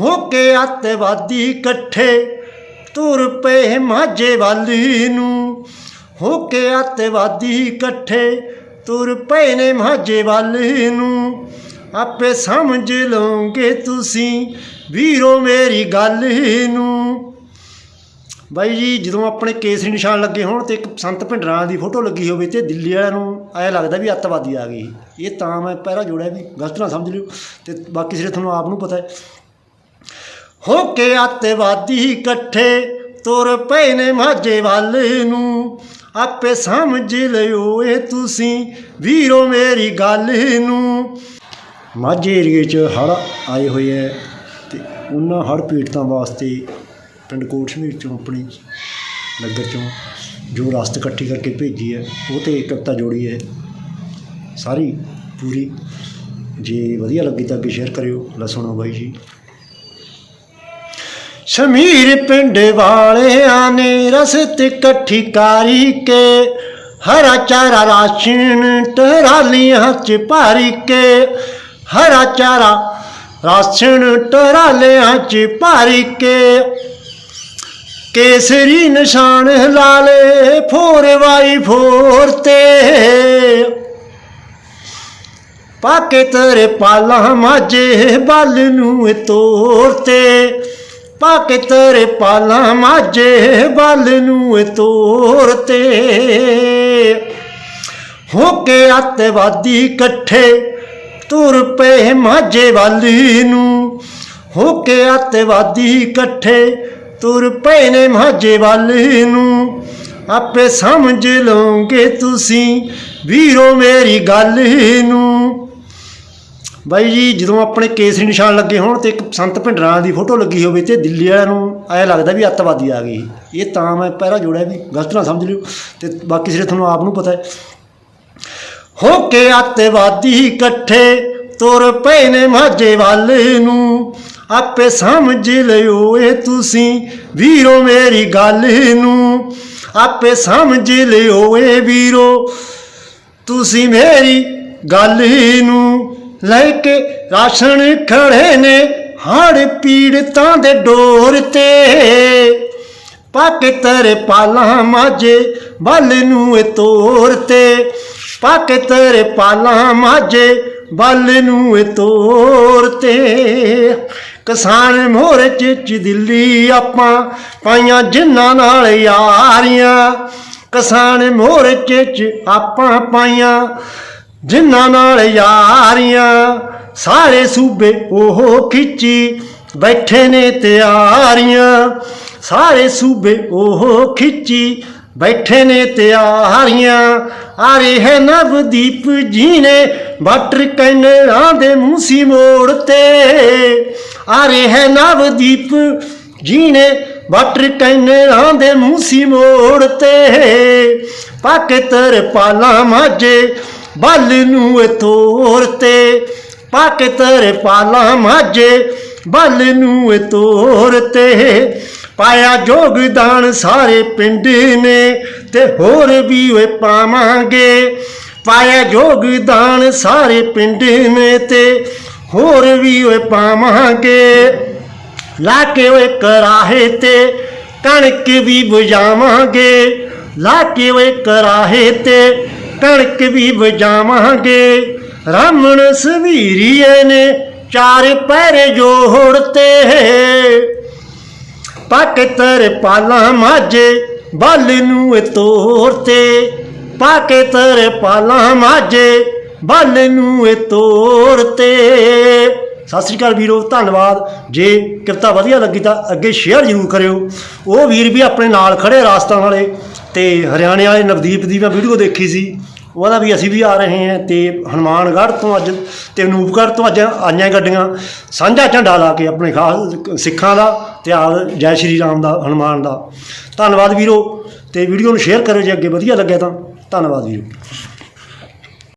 ਹੋ ਕੇ ਅੱਤਵਾਦੀ ਇਕੱਠੇ ਤੁਰ ਪਏ ਮਾਝੇ ਵਾਲੀ ਨੂੰ। ਹੋ ਕੇ ਅੱਤਵਾਦੀ ਇਕੱਠੇ ਤੁਰ ਪਏ ਨੇ ਮਾਝੇ ਵਾਲੀ ਨੂੰ। ਆਪੇ ਸਮਝ ਲਓਗੇ ਤੁਸੀਂ ਵੀਰੋ ਮੇਰੀ ਗੱਲ ਨੂੰ। ਬਾਈ ਜੀ, ਜਦੋਂ ਆਪਣੇ ਕੇਸਰੀ ਨਿਸ਼ਾਨ ਲੱਗੇ ਹੋਣ ਤੇ ਇੱਕ ਸੰਤ ਭਿੰਡਰਾਂ ਦੀ ਫੋਟੋ ਲੱਗੀ ਹੋਵੇ ਤੇ ਦਿੱਲੀ ਵਾਲਿਆਂ ਨੂੰ ਐ ਲੱਗਦਾ ਵੀ ਅੱਤਵਾਦੀ ਆ ਗਈ। ਇਹ ਤਾਂ ਮੈਂ ਪਹਿਰਾ ਜੋੜਿਆ ਵੀ ਗਲਤ ਨਾ ਸਮਝ ਲਿਓ ਤੇ ਬਾਕੀ ਸਿਰੇ ਤੁਹਾਨੂੰ ਆਪ ਨੂੰ ਪਤਾ ਹੈ। ਹੋ ਕੇ ਅੱਤਵਾਦੀ ਇਕੱਠੇ ਤੁਰ ਪਏ ਨੇ ਮਾਝੇ ਵੱਲ ਨੂੰ। ਆਪੇ ਸਮਝ ਲਿਓ ਇਹ ਤੁਸੀਂ ਵੀਰੋ ਮੇਰੀ ਗੱਲ ਨੂੰ। ਮਾਝੇ ਏਰੀਏ 'ਚ ਹੜ੍ਹ ਆਏ ਹੋਏ ਹੈ ਤੇ ਉਹਨਾਂ ਹੜ੍ਹ ਪੀੜਤਾਂ ਵਾਸਤੇ ਪਿੰਡ ਕੋਟਸ਼ਮੀਰ ਚੋਂ ਆਪਣੀ ਨਗਰ ਚੋਂ ਜੋ ਰਸਤ ਇਕੱਠੀ ਕਰਕੇ ਭੇਜੀ ਹੈ ਉਹ ਤੇ ਕਵਿਤਾ ਜੋੜੀ ਹੈ ਸਾਰੀ ਪੂਰੀ ਜੇ ਵਧੀਆ ਲੱਗੀ ਤਾਂ ਅੱਗੇ ਸ਼ੇਅਰ ਕਰਿਓ। ਲੈ ਸੁਣੋ ਬਾਈ ਜੀ। ਸ਼ਮੀਰ ਪਿੰਡ ਵਾਲਿਆਂ ਨੇ ਰਸਤ ਇਕੱਠੀ ਕਰੀ ਕੇ, ਹਰਾ ਚਾਰਾ ਰਾਸ਼ਨ ਟਰਾਲੀਆਂ ਚ ਭਾਰੀ ਕੇ, ਹਰਾ ਚਾਰਾ ਰਾਸ਼ਨ ਟਰਾਲੀਆਂ ਚ ਭਾਰੀ ਕੇ। ਕੇਸਰੀ ਨਿਸ਼ਾਨ ਲਾਲੇ ਫੋਰ ਵਾਈ ਫੋਰ ਤੇ। ਪਾਕੇ ਤੇਰੇ ਪਾਲਾਂ ਮਾਜੇ ਬਲ ਨੂੰ ਇਹ ਪਾ ਕੇ ਤੇਰੇ ਪਾਲਾਂ ਮਾਝੇ ਬਲ ਨੂੰ ਤੋਰ ਤੇ। ਹੋ ਕੇ ਅੱਤਵਾਦੀ ਇਕੱਠੇ ਤੁਰ ਪਏ ਮਾਝੇ ਵਾਲੀ ਨੂੰ। ਹੋ ਕੇ ਅੱਤਵਾਦੀ ਇਕੱਠੇ ਤੁਰ ਪਏ ਨੇ ਮਾਝੇ ਵਾਲੀ ਨੂੰ। ਆਪੇ ਸਮਝ ਲਓਗੇ ਤੁਸੀਂ ਵੀਰੋ ਮੇਰੀ ਗੱਲ ਨੂੰ। ਬਾਈ ਜੀ, ਜਦੋਂ ਆਪਣੇ ਕੇਸਰੀ ਨਿਸ਼ਾਨ ਲੱਗੇ ਹੋਣ ਤੇ ਇੱਕ ਸੰਤ ਭਿੰਡਰਾਂ ਦੀ ਫੋਟੋ ਲੱਗੀ ਹੋਵੇ ਤੇ ਦਿੱਲੀ ਵਾਲਿਆਂ ਨੂੰ ਐ ਲੱਗਦਾ ਵੀ ਅੱਤਵਾਦੀ ਆ ਗਈ ਇਹ ਤਾਂ ਮੈਂ ਪਹਿਰਾ ਜੋੜਿਆ ਵੀ ਗਲਤ ਨਾ ਸਮਝ ਲਿਓ ਤੇ ਬਾਕੀ ਸਿਰੇ ਤੁਹਾਨੂੰ ਆਪ ਨੂੰ ਪਤਾ ਹੈ। ਹੋ ਕੇ ਅੱਤਵਾਦੀ ਇਕੱਠੇ ਤੁਰ ਪਏ ਨੇ ਮਾਝੇ ਵੱਲ ਨੂੰ। ਆਪੇ ਸਮਝ ਲਿਓ ਇਹ ਤੁਸੀਂ ਵੀਰੋ ਮੇਰੀ ਗੱਲ ਨੂੰ। ਆਪੇ ਸਮਝ ਲਿਓ ਇਹ ਵੀਰੋ ਤੁਸੀਂ ਮੇਰੀ ਗੱਲ ਨੂੰ। ਲੈ ਕੇ ਰਾਸ਼ਨ ਖੜੇ ਨੇ ਹੜ ਪੀੜਤਾਂ ਦੇ ਡੋਰ ਤੇ। ਪੱਕ ਤੇਰੇ ਪਾਲਾਂ ਮਾਝੇ ਬਲ ਨੂੰ ਇਹ ਤੋਰ ਤੇ। ਪੱਕ ਤੇਰੇ ਪਾਲਾਂ ਮਾਝੇ ਬਲ ਨੂੰ ਇਹ ਤੋਰ ਤੇ। ਕਿਸਾਨ ਮੋਰਚੇ ਚ ਦਿੱਲੀ ਆਪਾਂ ਪਾਈਆਂ ਜਿਨ੍ਹਾਂ ਨਾਲ ਯਾਰੀਆਂ। ਕਿਸਾਨ ਮੋਰਚੇ ਚ ਆਪਾਂ ਪਾਈਆਂ ਜਿਨ੍ਹਾਂ ਨਾਲ ਯਾਰੀਆਂ ਸਾਰੇ ਸੂਬੇ ਉਹ ਖਿੱਚੀ ਬੈਠੇ ਨੇ ਤਿਆਰੀਆਂ। ਸਾਰੇ ਸੂਬੇ ਉਹ ਖਿੱਚੀ ਬੈਠੇ ਨੇ ਤਿਆਰੀਆਂ। ਆ ਰਹੇ ਨਵਦੀਪ ਜੀ ਨੇ ਬਟਰ ਕੈਨਰਾਂ ਦੇ ਮੂਸੀ ਮੋੜ ਤੇ। ਆ ਰਹੇ ਨਵਦੀਪ ਜੀ ਨੇ ਬਟਰ ਕੈਨਰਾਂ ਦੇ ਮੂਸੀ ਮੋੜ ਤੇ। ਪਾਕੇ ਤਰ ਪਾਲਾ ਮਾਝੇ ਬਲ ਨੂੰ ਤੋਰ ਤੇ, ਪਾਕੇ ਤਰ ਪਾਲਾ ਮਾਜੇ ਬਲ ਨੂੰ ਤੋਰ ਤੇ, ਪਾਇਆ ਜੋਗਦਾਨ ਸਾਰੇ ਪਿੰਡ ਨੇ, ਤੇ ਹੋਰ ਵੀ ਓਏ ਪਾਵਾਂਗੇ। ਪਾਇਆ ਜੋਗਦਾਨ ਸਾਰੇ ਪਿੰਡ ਨੇ ਤੇ, ਹੋਰ ਵੀ ਓਏ ਪਾਵਾਂਗੇ। ਲਾ ਕੇ ਓਏ ਕਰਾਹੇ ਤੇ, ਕਣਕ ਵੀ ਬੁਝਾਵਾਂਗੇ। ਲਾ ਕੇ ਓਏ ਕਰਾਹੇ ਤੇ ਕਣਕ ਵੀ ਵਜਾਵਾਂਗੇ। ਰਾਮਣ ਸਵੀਰੀਏ ਨੇ ਚਾਰ ਪੈਰੇ ਜੋੜਤੇ। ਪੱਕ ਤਰ ਪਾਲਾਂ ਮਾਝੇ ਬਲ ਨੂੰ ਇਹ ਤੋਰ ਪਾਕੇ ਤਰ ਪਾਲਾਂ ਮਾਝੇ ਬਲ ਨੂੰ ਇਹ ਤੋਰ ਤੇ ਸਤਿ ਸ੍ਰੀ ਅਕਾਲ ਵੀਰੋ, ਧੰਨਵਾਦ। ਜੇ ਕਿਰਤਾ ਵਧੀਆ ਲੱਗੀ ਤਾਂ ਅੱਗੇ ਸ਼ੇਅਰ ਜ਼ਰੂਰ ਕਰਿਓ। ਉਹ ਵੀਰ ਵੀ ਆਪਣੇ ਨਾਲ ਖੜੇ ਰਾਸਤਾਂ ਵਾਲੇ। ਤੇ ਹਰਿਆਣੇ ਵਾਲੇ ਨਵਦੀਪ ਦੀ ਮੈਂ ਵੀਡੀਓ ਦੇਖੀ ਸੀ। ਉਹਦਾ ਵੀ ਅਸੀਂ ਵੀ ਆ ਰਹੇ ਹਾਂ ਤੇ ਹਨੂਮਾਨਗੜ੍ਹ ਤੋਂ ਅੱਜ ਤੇ ਅਨੂਪਗੜ੍ਹ ਤੋਂ ਅੱਜ ਆਈਆਂ ਗੱਡੀਆਂ। ਸਾਂਝਾ ਝੰਡਾ ਲਾ ਕੇ ਆਪਣੇ ਖਾਸ ਸਿੱਖਾਂ ਦਾ ਤੇ ਆ ਜੈ ਸ਼੍ਰੀ ਰਾਮ ਦਾ, ਹਨੂਮਾਨ ਦਾ। ਧੰਨਵਾਦ ਵੀਰੋ ਤੇ ਵੀਡੀਓ ਨੂੰ ਸ਼ੇਅਰ ਕਰਿਓ ਜੇ ਅੱਗੇ ਵਧੀਆ ਲੱਗਿਆ ਤਾਂ। ਧੰਨਵਾਦ ਵੀਰੋ।